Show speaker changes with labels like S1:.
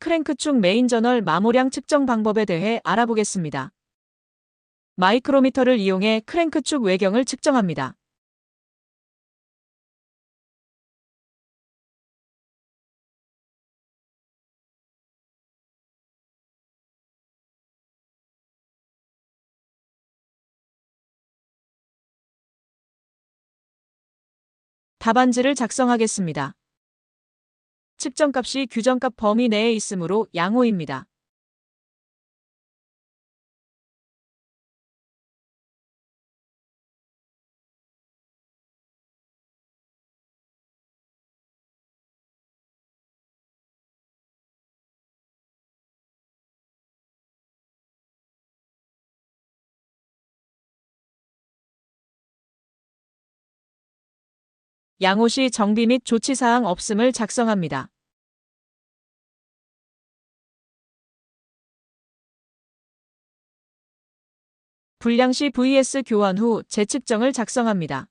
S1: 크랭크축 메인 저널 마모량 측정 방법에 대해 알아보겠습니다. 마이크로미터를 이용해 크랭크축 외경을 측정합니다. 답안지를 작성하겠습니다. 측정값이 규정값 범위 내에 있으므로 양호입니다. 양호 시 정비 및 조치사항 없음을 작성합니다. 불량 시 vs 교환 후 재측정을 작성합니다.